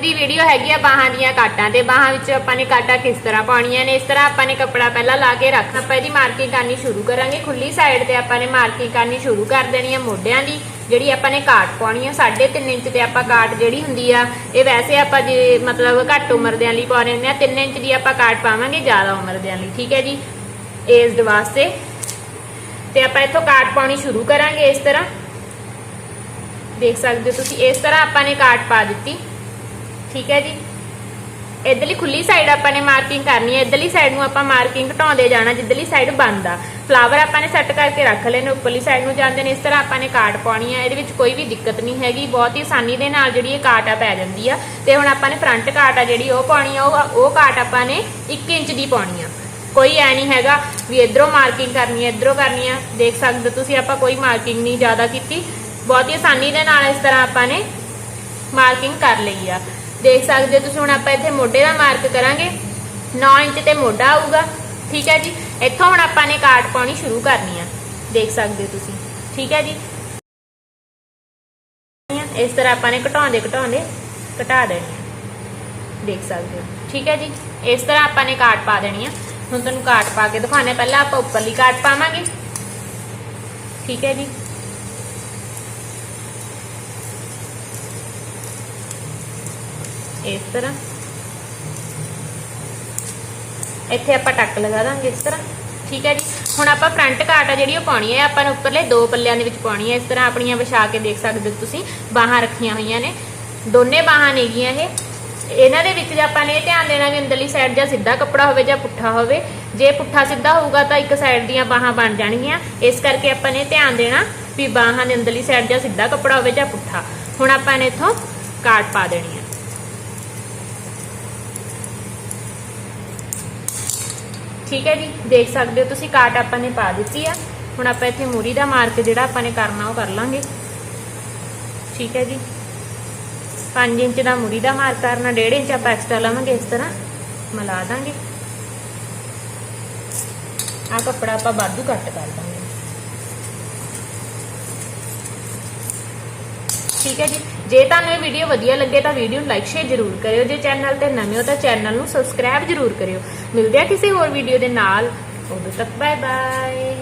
ਦੀ video ਹੈਗੀ ਆ ਬਾਹਾਂ ਦੀਆਂ ਕਾਟਾਂ ਤੇ। ਬਾਹਾਂ ਵਿੱਚ ਆਪਾਂ ਨੇ ਕਾਟਾਂ ਕਿਸ ਤਰ੍ਹਾਂ ਪਾਉਣੀਆਂ ਨੇ, ਇਸ ਤਰ੍ਹਾਂ ਆਪਾਂ ਨੇ ਕੱਪੜਾ ਪਹਿਲਾਂ ਲਾ ਕੇ ਰੱਖ ਆਪਾਂ ਇਹਦੀ ਮਾਰਕਿੰਗ ਕਰਨੀ ਸ਼ੁਰੂ ਕਰਾਂਗੇ। ਖੁੱਲੀ ਸਾਈਡ ਤੇ ਆਪਾਂ ਨੇ ਮਾਰਕਿੰਗ ਕਰਨੀ ਸ਼ੁਰੂ ਕਰ ਦੇਣੀ ਆ ਮੋਢਿਆਂ ਦੀ, ਜਿਹੜੀ ਆਪਾਂ ਨੇ ਕਾਟ ਪਾਉਣੀ ਆ। 3.5 ਇੰਚ ਤੇ ਆਪਾਂ ਕਾਟ ਜਿਹੜੀ ਹੁੰਦੀ ਆ, ਇਹ ਵੈਸੇ ਆਪਾਂ ਜੇ ਮਤਲਬ ਘੱਟ ਉਮਰ ਦੇ ਲਈ ਪਾਉਣੇ ਹੁੰਦੇ ਆ। 3 ਇੰਚ ਦੀ ਆਪਾਂ ਕਾਟ ਪਾਵਾਂਗੇ ਜ਼ਿਆਦਾ ਉਮਰ ਦਿਆਂ ਲਈ, ਠੀਕ ਹੈ ਜੀ? ਏਜਡ ਵਾਸਤੇ। ਤੇ ਆਪਾਂ ਇੱਥੋਂ ਕਾਟ ਪਾਉਣੀ ਸ਼ੁਰੂ ਕਰਾਂਗੇ ਇਸ ਤਰ੍ਹਾਂ। ਦੇਖ ਸਕਦੇ ਹੋ ਤੁਸੀਂ, ਇਸ ਤਰ੍ਹਾਂ ਆਪਾਂ ਨੇ ਕਾਟ ਪਾ ਦਿੱਤੀ। ਠੀਕ ਹੈ ਜੀ। ਇਧਰਲੀ ਖੁੱਲੀ ਸਾਈਡ ਆਪਾਂ ਨੇ ਮਾਰਕਿੰਗ ਕਰਨੀ ਹੈ। ਇਧਰਲੀ ਸਾਈਡ ਨੂੰ ਆਪਾਂ ਮਾਰਕਿੰਗ ਘਟਾਉਂਦੇ ਜਾਣਾ, ਜਿੱਧਰਲੀ ਸਾਈਡ ਬੰਦ ਆ। ਫਲਾਵਰ ਆਪਾਂ ਨੇ ਸੈੱਟ ਕਰਕੇ ਰੱਖ ਲਏ ਨੇ, ਉੱਪਰਲੀ ਸਾਈਡ ਨੂੰ ਜਾਂਦੇ ਨੇ, ਇਸ ਤਰ੍ਹਾਂ ਆਪਾਂ ਨੇ ਕਾਟ ਪਾਉਣੀ ਆ। ਇਹਦੇ ਵਿੱਚ ਕੋਈ ਵੀ ਦਿੱਕਤ ਨਹੀਂ ਹੈਗੀ। ਬਹੁਤ ਹੀ ਆਸਾਨੀ ਦੇ ਨਾਲ ਜਿਹੜੀ ਇਹ ਕਾਟ ਆ ਪੈ ਜਾਂਦੀ ਆ। ਤੇ ਹੁਣ ਆਪਾਂ ਨੇ ਫਰੰਟ ਕਾਟ ਆ ਜਿਹੜੀ ਉਹ ਪਾਉਣੀ ਆ, ਉਹ ਉਹ ਕਾਟ ਆਪਾਂ ਨੇ 1 ਇੰਚ ਦੀ ਪਾਉਣੀ ਆ। ਕੋਈ ਐ ਨਹੀਂ ਹੈਗਾ ਵੀ ਇਧਰੋਂ ਮਾਰਕਿੰਗ ਕਰਨੀ ਹੈ ਇਧਰੋਂ ਕਰਨੀ ਆ। ਦੇਖ ਸਕਦੇ ਹੋ ਤੁਸੀਂ, ਆਪਾਂ ਕੋਈ ਮਾਰਕਿੰਗ ਨਹੀਂ ਜ਼ਿਆਦਾ ਕੀਤੀ। ਬਹੁਤ ਹੀ ਆਸਾਨੀ ਦੇ ਨਾਲ ਇਸ ਤਰ੍ਹਾਂ ਆਪਾਂ ਨੇ ਮਾਰਕਿੰਗ ਕਰ ਲਈ ਆ। ਦੇਖ ਸਕਦੇ ਹੋ ਤੁਸੀਂ, ਹੁਣ ਆਪਾਂ ਇੱਥੇ ਮੋਢੇ ਦਾ ਮਾਰਕ ਕਰਾਂਗੇ। 9 ਇੰਚ ਤੇ ਮੋਢਾ ਆਊਗਾ, ਠੀਕ ਹੈ ਜੀ? ਇੱਥੋਂ ਹੁਣ ਆਪਾਂ ਨੇ ਕਾਟ ਪਾਉਣੀ ਸ਼ੁਰੂ ਕਰਨੀ ਆ। ਦੇਖ ਸਕਦੇ ਹੋ ਤੁਸੀਂ, ਠੀਕ ਹੈ ਜੀ? ਇਸ ਤਰ੍ਹਾਂ ਆਪਾਂ ਨੇ ਘਟਾਉਂਦੇ ਘਟਾਉਂਦੇ, ਘਟਾ ਦੇਣੀ ਦੇਖ ਸਕਦੇ ਹੋ, ਠੀਕ ਹੈ ਜੀ? ਇਸ ਤਰ੍ਹਾਂ ਆਪਾਂ ਨੇ ਕਾਟ ਪਾ ਦੇਣੀ ਆ। ਹੁਣ ਤੁਹਾਨੂੰ ਕਾਟ ਪਾ ਕੇ ਦਿਖਾਣੇ ਪਹਿਲਾਂ ਆਪਾਂ ਉੱਪਰਲੀ ਕਾਟ ਪਾਵਾਂਗੇ। ਠੀਕ ਹੈ ਜੀ? ਇਸ ਤਰ੍ਹਾਂ। ਇੱਥੇ ਆਪਾਂ ਟੱਕ ਲਗਾ ਦਾਂਗੇ ਇਸ ਤਰ੍ਹਾਂ। ਠੀਕ ਹੈ ਜੀ। ਹੁਣ ਆਪਾਂ ਫਰੰਟ ਕਾਟ ਆ ਜਿਹੜੀ ਉਹ ਪਾਉਣੀ ਹੈ, ਆਪਾਂ ਨੇ ਉੱਪਰਲੇ ਦੋ ਪੱਲਿਆਂ ਦੇ ਵਿੱਚ ਪਾਉਣੀ ਹੈ। ਇਸ ਤਰ੍ਹਾਂ ਆਪਣੀਆਂ ਵਿਛਾ ਕੇ ਦੇਖ ਸਕਦੇ ਹੋ ਤੁਸੀਂ, ਬਾਹਾਂ ਰੱਖੀਆਂ ਹੋਈਆਂ ਨੇ। ਦੋਨੇ ਬਾਹਾਂ ਨੇਗੀਆਂ ਇਹ। ਇਹਨਾਂ ਦੇ ਵਿੱਚ ਜੇ ਆਪਾਂ ਨੇ ਇਹ ਧਿਆਨ ਦੇਣਾ ਵੀ ਅੰਦਰਲੀ ਸਾਈਡ ਜਾਂ ਸਿੱਧਾ ਕੱਪੜਾ ਹੋਵੇ ਜਾਂ ਪੁੱਠਾ ਹੋਵੇ, ਜੇ ਪੁੱਠਾ ਸਿੱਧਾ ਹੋਊਗਾ ਤਾਂ ਇੱਕ ਸਾਈਡ ਦੀਆਂ ਬਾਹਾਂ ਬਣ ਜਾਣਗੀਆਂ। ਇਸ ਕਰਕੇ ਆਪਾਂ ਨੇ ਧਿਆਨ ਦੇਣਾ ਵੀ ਬਾਹਾਂ ਦੇ ਅੰਦਰਲੀ ਸਾਈਡ ਜਾਂ ਸਿੱਧਾ ਕੱਪੜਾ ਹੋਵੇ ਜਾਂ ਪੁੱਠਾ। ਹੁਣ ਆਪਾਂ ਨੇ ਇੱਥੋਂ ਕਾਟ ਪਾ ਦੇਣੀ ਹੈ। ਠੀਕ ਹੈ ਜੀ, ਦੇਖ ਸਕਦੇ ਹੋ ਤੁਸੀਂ, ਕਾਟ ਆਪਾਂ ਨੇ ਪਾ ਦਿੱਤੀ ਆ। ਹੁਣ ਆਪਾਂ ਇੱਥੇ ਮੂਰੀ ਦਾ ਮਾਰਕ ਜਿਹੜਾ ਆਪਾਂ ਨੇ ਕਰਨਾ, ਉਹ ਕਰ ਲਾਂਗੇ। ਠੀਕ ਹੈ ਜੀ। 5 ਇੰਚ ਦਾ ਮੂਰੀ ਦਾ ਮਾਰਕ ਕਰਨਾ 1.5 ਇੰਚ ਆਪਾਂ ਐਕਸਟਰਾ ਲਵਾਂਗੇ ਇਸ ਤਰ੍ਹਾਂ, ਮਿਲਾ ਦਾਂਗੇ। ਆ ਕੱਪੜਾ ਆਪਾਂ ਬਾਦੂ ਕੱਟ ਕਰ ਦਾਂਗੇ ਠੀਕ ਹੈ ਜੀ। ਜੇ ਤੁਹਾਨੂੰ ਇਹ ਵੀਡੀਓ ਵਧੀਆ ਲੱਗੇ ਤਾਂ ਵੀਡੀਓ ਨੂੰ ਲਾਈਕ ਸ਼ੇਅਰ ਜ਼ਰੂਰ ਕਰਿਓ। ਜੇ ਚੈਨਲ ਤੇ ਨਵੇਂ ਹੋ ਤਾਂ ਚੈਨਲ ਨੂੰ ਸਬਸਕ੍ਰਾਈਬ ਜ਼ਰੂਰ ਕਰਿਓ। ਮਿਲਦੇ ਆ ਕਿਸੇ ਹੋਰ ਵੀਡੀਓ ਦੇ ਨਾਲ। ਉਦੋਂ ਤੱਕ ਬਾਏ ਬਾਏ